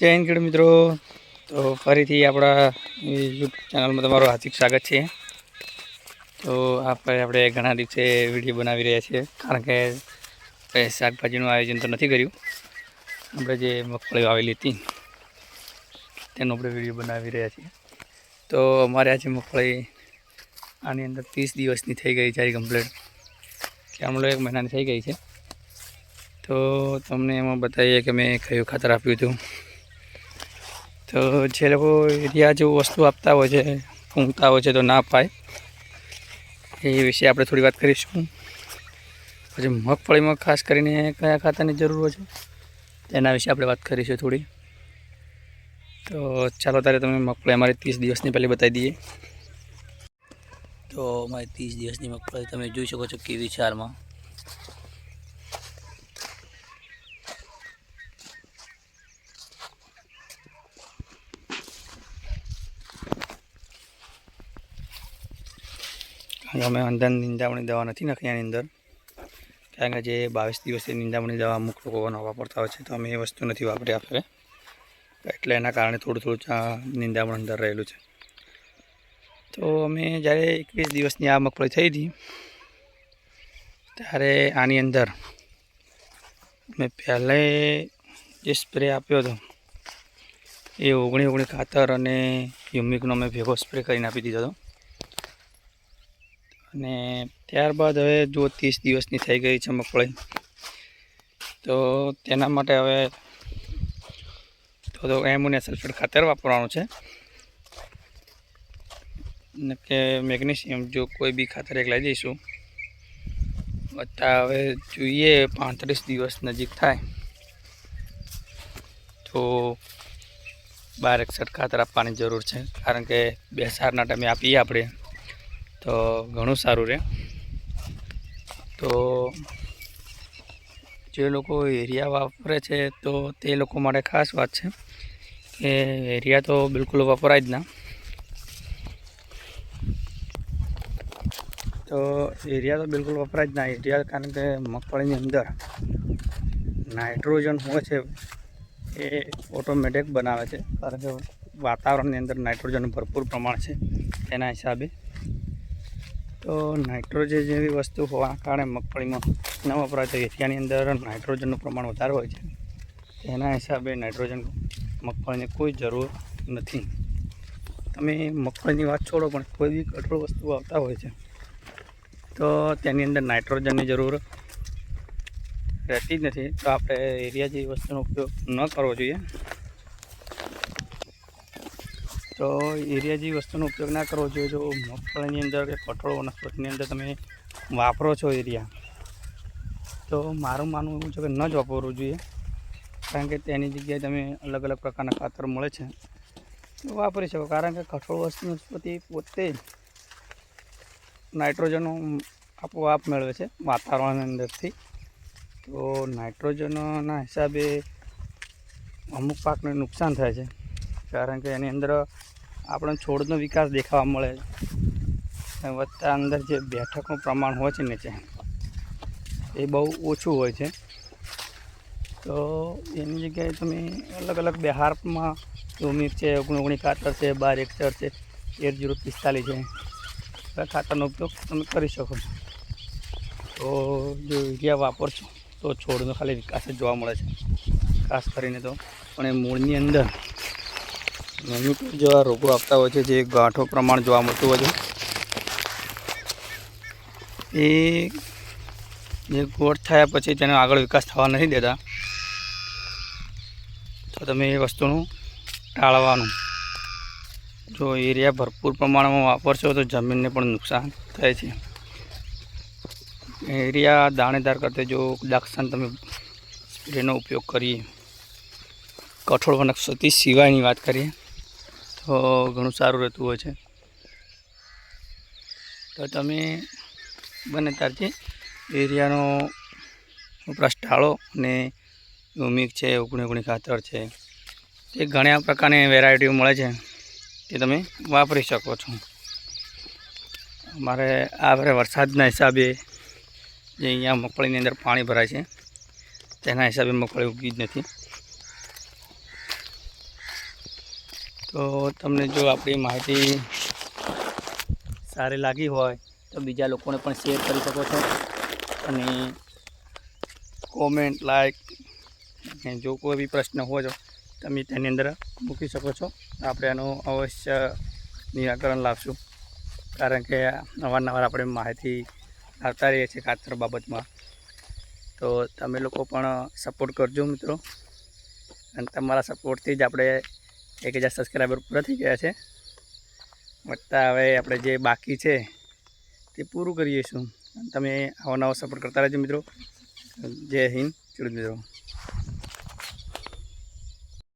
જય હિન્દ ખેડૂત મિત્રો. તો ફરીથી આપણા યુટ્યુબ ચેનલમાં તમારું હાર્દિક સ્વાગત છે. તો આપણે આપણે ઘણા દિવસે વીડિયો બનાવી રહ્યા છીએ, કારણ કે શાકભાજીનું આયોજન તો નથી કર્યું. આપણે જે મગફળી વાવેલી હતી, તેનો આપણે વીડિયો બનાવી રહ્યા છીએ. તો અમારે આજે મગફળી આની અંદર ત્રીસ દિવસની થઈ ગઈ છે કમ્પ્લીટ કે હમણાં એક મહિનાની થઈ ગઈ છે. તો તમને એમાં બતાવીએ કે મેં કયું ખાતર આપ્યું હતું. તો જે લોકો એરિયા જેવું વસ્તુ આપતા હોય છે, ફૂંકતા હોય છે તો ના પાય. એ વિશે આપણે થોડી વાત કરીશું. પછી મગફળીમાં ખાસ કરીને કયા ખાતાની જરૂર હોય છે? તેના વિશે આપણે વાત કરીશું થોડી. તો ચાલો તારે તમે મગફળી અમારી ત્રીસ દિવસની પહેલી બતાવી દઈએ. તો અમારી ત્રીસ દિવસની મગફળી તમે જોઈ શકો છો કેવી છે અમે અંદર નિંદામણી દવા નથી નાખી આની અંદર. કારણ કે જે બાવીસ દિવસની નિંદામણી દવા અમુક લોકો વાપરતા હોય છે, તો અમે એ વસ્તુ નથી વાપરી આપણે. એટલે એના કારણે થોડું થોડું નિંદામણ અંદર રહેલું છે. તો અમે જ્યારે એકવીસ દિવસની આ મગફળી થઈ હતી, ત્યારે આની અંદર મેં પહેલે જે સ્પ્રે આપ્યો હતો, એ ઓગણી ઓગણી ખાતર અને યુમિકનો મેં ભેગો સ્પ્રે કરીને આપી દીધો હતો. અને ત્યારબાદ હવે જો ત્રીસ દિવસની થઈ ગઈ છે મગફળી, તો તેના માટે હવે તો એમોનિયા સલ્ફેટ ખાતર વાપરવાનું છે. ને કે મેગ્નેશિયમ જો કોઈ બી ખાતર એક લઈ જઈશું, વત્તા હવે જોઈએ પાંત્રીસ દિવસ નજીક થાય, તો બાર એકસઠ ખાતર આપવાની જરૂર છે. કારણ કે બેસારના ટાઈમે આપીએ આપણે. તો ઘણું સારું રહે તો જે લોકો એરિયા વાપરે છે તો તે લોકો માટે ખાસ વાત છે કે એરિયા તો બિલકુલ વપરાય જ ના. તો એરિયા તો બિલકુલ વપરાય જ ના. એરિયા કારણ કે મગફળીની અંદર નાઇટ્રોજન હોય છે એ ઓટોમેટિક બનાવે છે. કારણ કે વાતાવરણની અંદર નાઇટ્રોજન ભરપૂર પ્રમાણ છે તેના હિસાબે. તો નાઇટ્રોજન જેવી વસ્તુ હોવાના કારણે મગફળીમાં ન વપરાય તો એરિયાની અંદર નાઇટ્રોજનનું પ્રમાણ વધારે હોય છે. તેના હિસાબે નાઇટ્રોજન મગફળીને કોઈ જરૂર નથી. તમે મગફળીની વાત છોડો પણ કોઈ બી કઠોળ વસ્તુ આવતા હોય છે, તો તેની અંદર નાઇટ્રોજનની જરૂર રહેતી જ નથી. તો આપણે એરિયા જેવી વસ્તુનો ઉપયોગ ન કરવો જોઈએ. તો એરિયા જેવી વસ્તુનો ઉપયોગ ના કરવો જોઈએ. જો મગફળીની અંદર કે કઠોળ વનસ્પતિની અંદર તમે વાપરો છો એરિયા, તો મારું માનવું એવું છે કે ન જ વાપરવું જોઈએ. કારણ કે તેની જગ્યાએ તમે અલગ અલગ પ્રકારના ખાતર મળે છે, તો વાપરી શકો. કારણ કે કઠોળ વનસ્પતિ પોતે જ નાઇટ્રોજનો આપોઆપ મેળવે છે વાતાવરણની અંદરથી. તો નાઇટ્રોજનના હિસાબે અમુક પાકને નુકસાન થાય છે. કારણ કે એની અંદર આપણને છોડનો વિકાસ દેખાવા મળે છે. વધતા અંદર જે બેઠકનું પ્રમાણ હોય છે નીચે, એ બહુ ઓછું હોય છે. તો એની જગ્યાએ તમે અલગ અલગ બિહારમાં ઉમીર છે ઓગણી ઓગણી ખાતર છે, બાર એકસઠ છે, એક જીરો પિસ્તાલીસ છે ખાતરનો ઉપયોગ તમે કરી શકો. છો તો જો યુરિયા વાપરશો, તો છોડનો ખાલી વિકાસ જ જોવા મળે છે. ખાસ કરીને તો, પણ એ મૂળની અંદર નેમ્યુટોડ જેવા રોગો આપતા હોય છે, જે ગાંઠો પ્રમાણ જોવા મળતું હોય છે. એ જે ગોળ થયા પછી તેનો આગળ વિકાસ થવા નથી દેતા. તો તમે એ વસ્તુનું ટાળવાનું. જો એરિયા ભરપૂર પ્રમાણમાં વાપરશો તો જમીનને પણ નુકસાન થાય છે. એરિયા દાણેદાર કરતા જો દાક્ષણ તમે સ્પ્રેનો ઉપયોગ કરીએ કઠોળ વનસ્પતિ સિવાયની વાત કરીએ તો ઘણું સારું રહેતું હોય છે. તો તમે બને ત્યારથી એરિયાનો વપરાશ ટાળો અને યુમિક છે ઓગણી ઓગણી ખાતર છે એ ઘણા પ્રકારની વેરાયટીઓ મળે છે તે તમે વાપરી શકો છો. અમારે આ વરે વરસાદના હિસાબે જે અહીંયા મગફળીની અંદર પાણી ભરાય છે, તેના હિસાબે મગફળી ઉગી જ નથી. તો તમને જો આપણી માહિતી સારી લાગી હોય તો બીજા લોકોને પણ શેર કરી શકો છો. અને કોમેન્ટ લાઈક અને જો કોઈ બી પ્રશ્ન હોય તો તમે તેની અંદર મૂકી શકો છો. આપણે આનું અવશ્ય નિરાકરણ લાવશું. કારણ કે અવારનવાર આપણે માહિતી આપતા રહીએ છીએ ખાતર બાબતમાં. તો તમે લોકો પણ સપોર્ટ કરજો મિત્રો. અને તમારા સપોર્ટથી જ આપણે એક હજાર સબસ્ક્રાઈબર પૂરા થઈ ગયા છે. વત્તા હવે આપણે જે બાકી છે, તે પૂરું કરીશું તમે આવો નવો સપોર્ટ કરતા રહેજો મિત્રો. જય હિન્દ ખેડૂત મિત્રો.